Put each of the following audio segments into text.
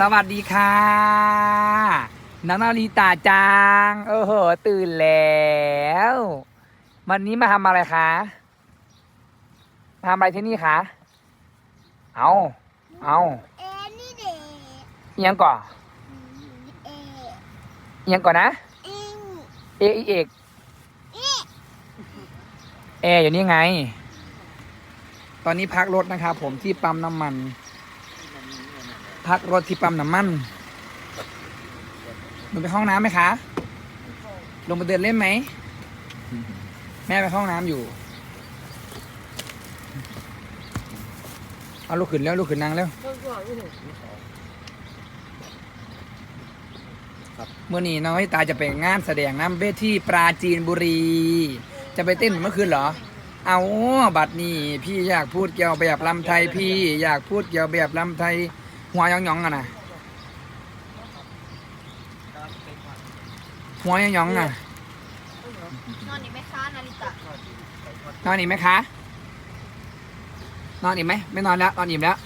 สวัสดีค่ะน้องนาริตาจังโอ้โหตื่นแล้ว วันนี้มาทำอะไรคะมาทำอะไรที่นี่คะเอาเอาเอ็นี่เด็กเอียงก่อนเอเอียงก่อนนะเอ็งเออีเอกเออยู่นี่ไง ตอนนี้พักรถนะครับผมที่ปั๊มน้ำมัน พักรถที่ปั๊มน้ำมันลงไปห้องน้ำไหมคะ ลงไปเดินเล่นไหม แม่ไปห้องน้ำอยู่ เอาลูกขึ้นแล้วลูกขึ้นนางแล้วเมื่อนี้น้อยตาจะไปงานแสดงน้ำเวทีปราจีนบุรี จะไปเต้นเหมือนเมื่อคืนเหรอ เอาบัดนี้พี่อยากพูดเกี่ยวแบบลำไทยพี่ อยากพูดเกี่ยวแบบลำไทย หัวหยองๆอะนะหัวหยองๆอะนอนนี่ไหมคะนาริตะนอนอีกไหมคะนอนอีกไหมไม่นอนแล้วนอนอิ่มแล้ว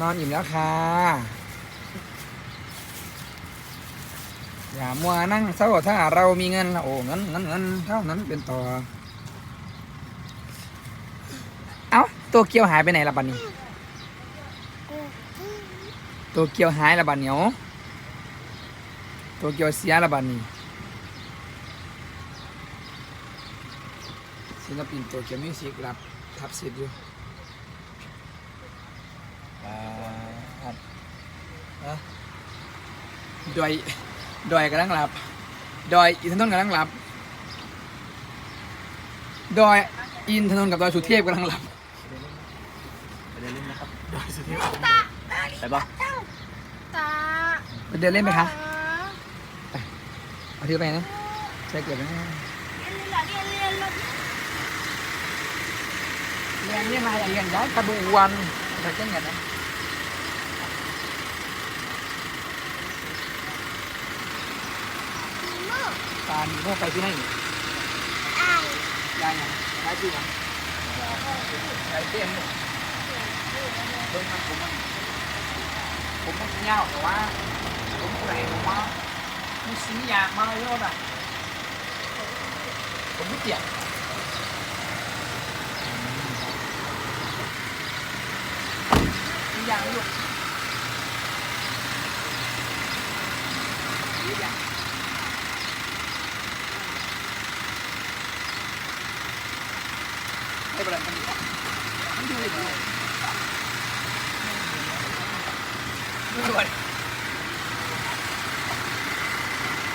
นอนอิ่มแล้วค่ะอย่ามัวนั่งเศร้าถ้าเรามีเงินโอ้เงินเงินเงินเท่านั้นเป็นต่อ เอ้าตัวเกียวหายไปไหนละบัดนี้ ตัวเกียวหายละบัดเหนียวตัวเกียวเสียละบัดนี้ศิลปินตัวเกียวมิวสิกรับทับสิทธิ์อยู่อ่าครับเอ้อดอยดอยกำลังหลับดอยอินทนนท์กำลังหลับดอยอินทนนท์กับดอยสุเทพกำลังหลับไปเดินเล่นนะครับตาไปปะตา ไปเดินเล่นไหมคะเอาถือไปนะใช้เกิดไหมเรียนเรียนเรียนเรียนเรียนนี่มาเรียนย้ายกระดูวันแต่เจ้าเงินนะมีมือตาดีพวกไปที่ไหนไอ้ได้ไงได้ที่ไหนได้เต้นเบิ้งมันผมมันผมมันเงาแต่ว่า ผมผู้ใดผมว่ามันสีอยา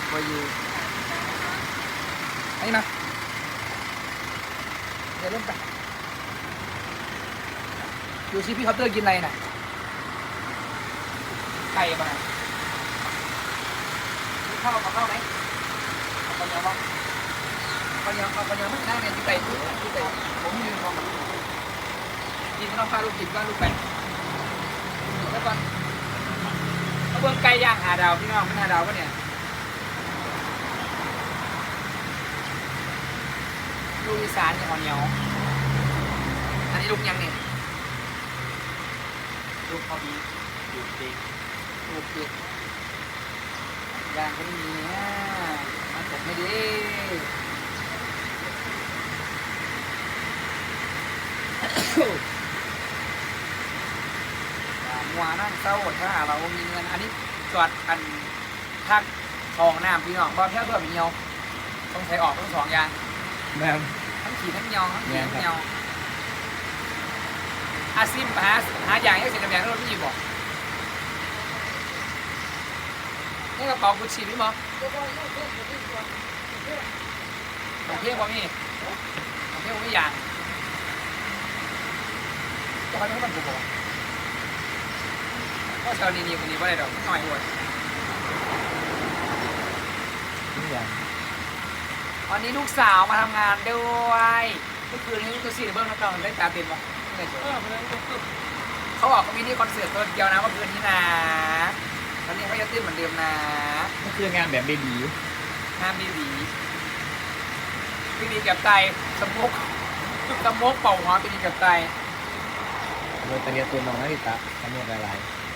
กมาเยอะแบบผมไม่เกี่ยงสีอย่างลูกสีอย่างไม่เป็นไรมันดีมันดีเลยไม่ไหวไปอยู่ไอ้มาเดี๋ยวเริ่มไปดูซิพี่คาน์เตอร์กินอะไรน่ะไก่มาข้าวเอาข้าวไหมข้าวเหนียวบ้างข้าวเหนียวเอข้าวเหนียวไม่นั่งเนี่ยที่ไก่ที่ไก่ผมยืนมองกับลูกกินข้าวปลาลูกกินก้อนลูกไปแล้วก่อนเอาเบิ้องไก่ย่างหาดาวพี่น้องไม่หาดาวปะเนี่ย ลูกอีสานเนี่ยเหนียวอันนี้ลูกยังเนี่ยลูกเขาดีอยู่ดีลูกเด็กย่างก็ไม่มีนะมันตกไม่ดีมัวนั่งเศร้าถ้าเรามีเงิน อันนี้จอดอันทักทองน้ำพี่น้องบ่เพี้ยเพื่อมีเงียวต้องใช้ออกทั้งสองอย่าง แบบทั้งขี่ทั้งเงียวทั้งขี่แม่นทั้งครับเงียวอาซิมหาหาอย่างให้เสร็จกับอย่างที่เราไม่หยิบบอกนี่กระเป๋ากุชชี่พี่บอกของเพี้ยบ่มีของเพี้ยบ่มีอย่างจะไปไม่ต้องกูบอกก็ชาวนี้นี่คนนี้ว่าอะไรดอกหน่อยด้วยทุกอย่าง วันนี้ลูกสาวมาทำงานด้วยเมื่อคืนนี้ลูกสี่เบิ้งแล้วเราได้ตาเต็มปะไม่ได้สวยเขาบอกเขามีนี่คอนเสิร์ตตัวเดียวนะเมื่อคืนนี้นะตอนนี้เขาจะตื้นเหมือนเดิมนะก็คืองานแบบเบบีห้ามบีบีบีบีกับไตสมกสมกเป่าหัวบีบีกับไตโดยตะเรียตัวน้องนาริตะขโมยหลายร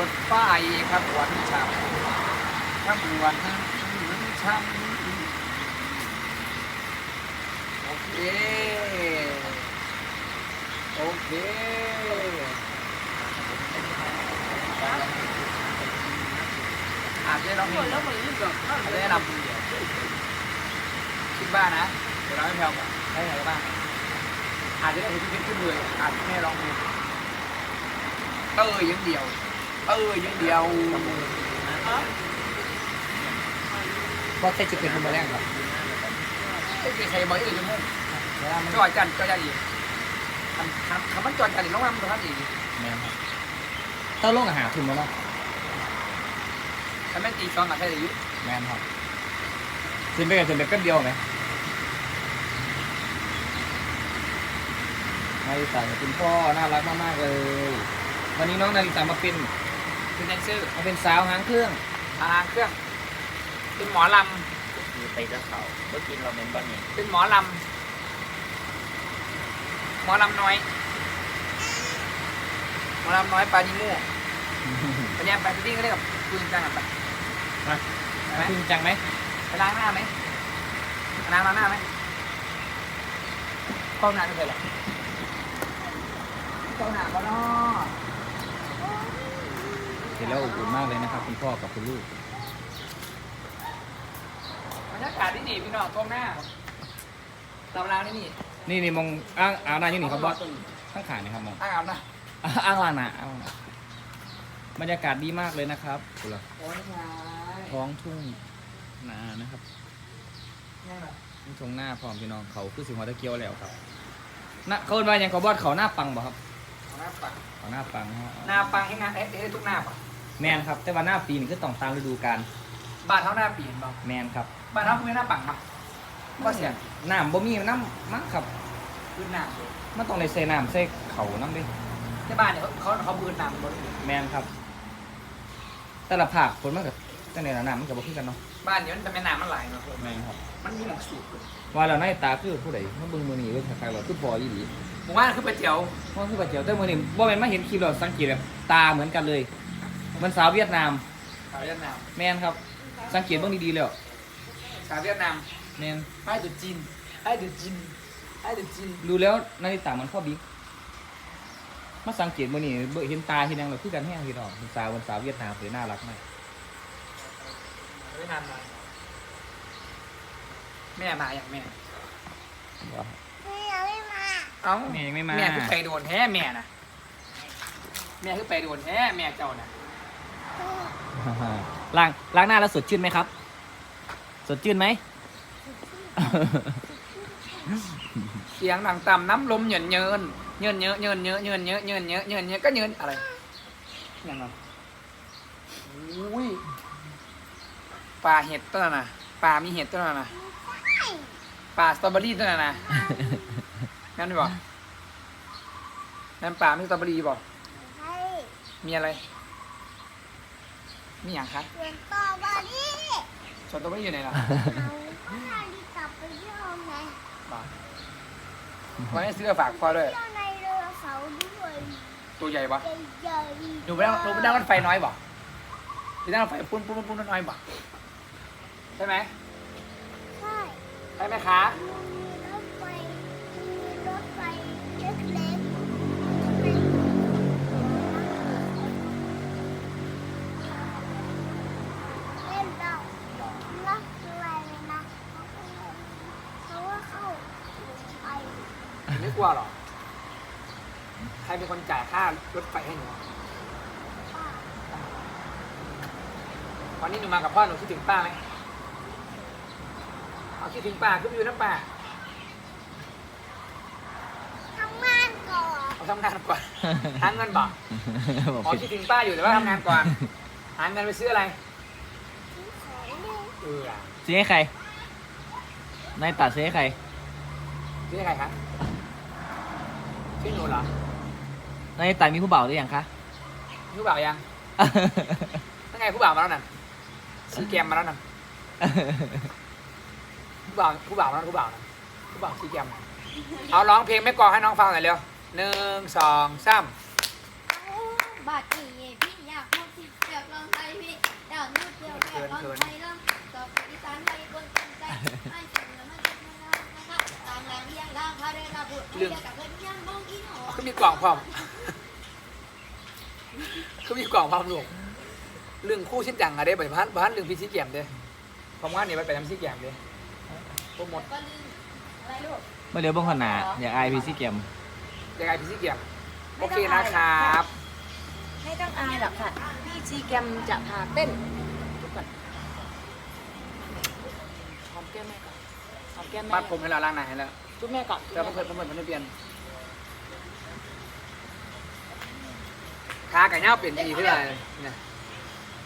ถบนรถไฟครับหวันฉ่ำครับหวันฉ่ำโอเคโอเคอาจจะลองอาจจะได้นำคิดว่านะเดี๋ยวเราให้แพลวก่อนให้ใครบ้างอาจจะได้เห็นที่เป็นขึ้นเลยอาจจะไม่ลองดูเตยยังเดียว เตยยังเดียวๆว่าใช่จุดเป็นคนมาแรกครับไอ้เกใส่บอยอื่นจะมุ่งเวลามันจอยกันจอยกันอีกคำคำคำมันจอยกันอีกน้องมันตรงนั้นอีกแม่นครับเต้าลงอาหารทุนมาแล้วคำแม่นตีซองกับใช่หรือยุแม่นครับขึ้นไปกันจนแบบแป๊บเดียวไหมนาริตะกับคุณพ่อน่ารักมากๆเลย วันนี้น้องนาริตะมาเป็น เป็นแดนเซอร์มาเป็นสาวหางเครื่อง ทางเครื่อง เป็นหมอลมีไปเจ้าเขาเมื่อกินเราเป็นบ้านนี้ำเป็นหมอลำหมอลำน้อย หมอลำน้อยปานิโม่ปัญญาไปที่ก็ได้กับคุณจังกันไปไปไหมจริงจังไหมไปล้างหน้าไหมน้ำล้างหน้าไหมเข้าห้องน้ำไม่เคยหรอเข้าห้องน้ำก็นอเห็นแล้วอบอุ่นมากเลยนะครับ คุณพ่อกับคุณลูกบรรยากาศที่ดีพี่น้องท้องหน้าเราล้างที่นี่นี่นี่มองอ้างอ่างหน้าอยู่นี่ครับบอสข้างขานี่ครับมองอ้างอาบนะอ้างลางหนาอ้างลางหนาบรรยากาศดีมากเลยนะครับดูละโอ้ยไงท้องทุ่งนานะครับนี่แหละทุ่งทงหน้าพร้อมพี่น้องเขาคือสิงหัวตะเกียวแล้วครับนะเขาเป็นว่าอย่างเขาบอสเขาหน้าปังบ่ครับหน้าปังเขาหน้าปังฮะหน้าปังให้งานเอ๊ะเอ๊ะทุกหน้าปัง แมนครับ แต่ว่าหน้าปีนี่คือต้องตามฤดูกาลบ้านเท่าหน้าปีนบ้างแมนครับบ้านเท่าคือหน้าปังปะก็เสียน้ำบ่มีน้ำมั้งครับพื้นหน้ามันต้องในใส่น้ำใส่เขาน้ำด้วยที่บ้านเนี่ยเขาเขาพื้นหน้าบนแมนครับ แต่ละภาคคนมันกับแต่ในละน้ำมันกับบ่คือกันเนาะบ้านเดี๋ยวมันจะเป็นน้ำมันไหลมาคนแมนครับ มันมีหนังสูบว่าเราในตาคือผู้ใดมันเบิ่งมือนี่เบิ่งคล้ายๆว่าคือพออีหลีผมว่าคือไปเจียวเพราะคือปัจเจียวแต่มือนี่บ่แม่นมาเห็นคลิปเราสังเกตแบบตาเหมือนกันเลย มันสาวเวียดนาม สาวเวียดนาม แมนครับ สังเกตเบิ่งดีๆแล้ว สาวเวียดนามแมนไอ้ดุจินไอ้ดุจินไอ้ดุจินดูแล้วนาฬิตามันข้อบิ๊กมาสังเกตมือนี่เบิ่งเห็นตาเห็นหยังเราคือกันแห้งพี่น้องเป็นสาวเป็นสาวเวียดนามเลยน่ารักมากเวียดนามมาแม่มาอย่างแม่ว้าวไม่เอาไม่มาเอ้าแม่ยังไม่มาแม่คือไปโดนแท้แม่น่ะแม่คือไปโดนแท้แม่เจ้าน่ะ ล้างล้างหน้าแล้วสดชื่นไหมครับ สดชื่นไหม เสียงดังต่ำน้ำลมเหยินเยินเยินเยอะเยินเยอะเยินเยอะเยินเยอะเยินเยอะก็เยินอะไรอย่างนั้นอุ้ยปลาเห็ดตัวนั้นน่ะปลามีเห็ดตัวนั้นน่ะปลาสตรอเบอรี่ตัวนั้นน่ะนั่นไม่บอกนั่นปลาไม่สตรอเบอรี่บอกให้มีอะไร มีอย่างครับเรียนต่อมาดิสตรอเบอรี่อยู่ไหนล่ะเอาก็นาฬิกาไปเที่ยวไงบอกวันนี้ซื้อฝากพ่อด้วย เที่ยวในเรือเสาร์ด้วยตัวใหญ่ปะใหญ่ๆหนูไปนั่งหนูไปนั่งรถไฟน้อยบ่ไปนั่งรถไฟปุ้นปุ้นปุ้นน้อยบ่ใช่ไหมใช่ ใช่ไหมคะมีรถไฟมีรถไฟเล็กๆเล่นเราลักอะไรเลยนะเพราะว่าเข้าไป ไม่กลัวหรอ ใครเป็นคนจ่ายค่ารถไฟให้หนูป่าวันนี้หนูมากับพ่อหนูคิดถึงป้าไหมเอาคิดถึงป้าขึ้นไปอยู่นะป้าทำงานก่อนเอาทำงานก่อนหาเงินบอกบอกอ๋อผิคิดดถึงป้าอยู่แต่ว่าทำงานก่อนหาเงินไปซื้ออะไรซื้อขเอออะซื้อให้ใครนายตัดซื้อให้ใครชื่อใครคะ ชื่อหนูเหรอนายตัดมีผู้บ่าวหรือยังคะผู้บ่าวยังนั่นไงผู้บ่าวมาแล้วนั่นซีแกมมาแล้วนั่นผู้บ่าวผู้บ่าวมาแล้วผู้บ่าวนั่นผู้บ่าวซีแกมเอาร้องเพลงแม่กลองให้น้องฟังหน่อยเร็วหนึ่งสองสามบาดนี้พี่อยากพูดที่อยากลองใจพี่อยากนูดเดียวอยากลองใจลองตอบอีสานไปบนต้นใจให้สิ่งละมันจะมาแล้วนะคะตามแรงเลี้ยงร่างพาเดินมาพูดเรื่อง กับเพื่อนยังมองอีหนอเขามีกล่องพร้อมเขามีกล่องพร้อมลูกเรื่องคู่ชิ้นจังอะเด้บ้านบ้านเรื่องพี่ซีแกมเด้ผมว่านี่ไปไปทำซีแกมเด้โปรโมทก็ลืมอะไรลูกเมื่อเดี๋ยวเบิ่งขนาดอยากอายพีซีเกมยังไงพี่ซีแกมโอเคนะครับไม่ต้องอายหรอกค่ะพี่ซีแกรมจะพาเต้นทุกคนหอมแก้มแม่ก่อนหอมแก้มแม่มัดผมให้เราล้างหน้าให้แล้วจุ๊บแม่ก่อนแต่เพื่อนเพื่อนเพื่อนเพื่อนเปลี่ยน ขาไก่เน่าเปลี่ยนดีขึ้นเลยเนี่ย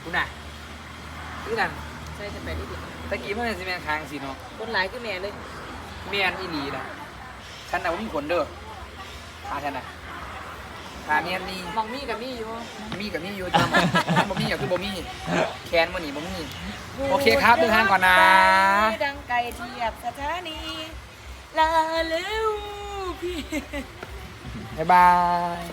คุณน่ะคือนั่นใช่จะไปที่ดีตะกี้เพื่อนซีเมนคางสีเนาะคนหลายขึ้นแม่เลยเมียนอีหลีนะฉันน่ะว่ามีผลเด้อขาฉันน่ะขาเมียนนี่มองมี่กับมี่อยู่มีกับมีอยู่จ้าบ่บ่มีอยากคือบ่มีแคนบ่นี่บ่มีโอเคครับเดินทางก่อนนะ ดังไก่เทียบสถานีลาเร็วพี่ บ๊ายบาย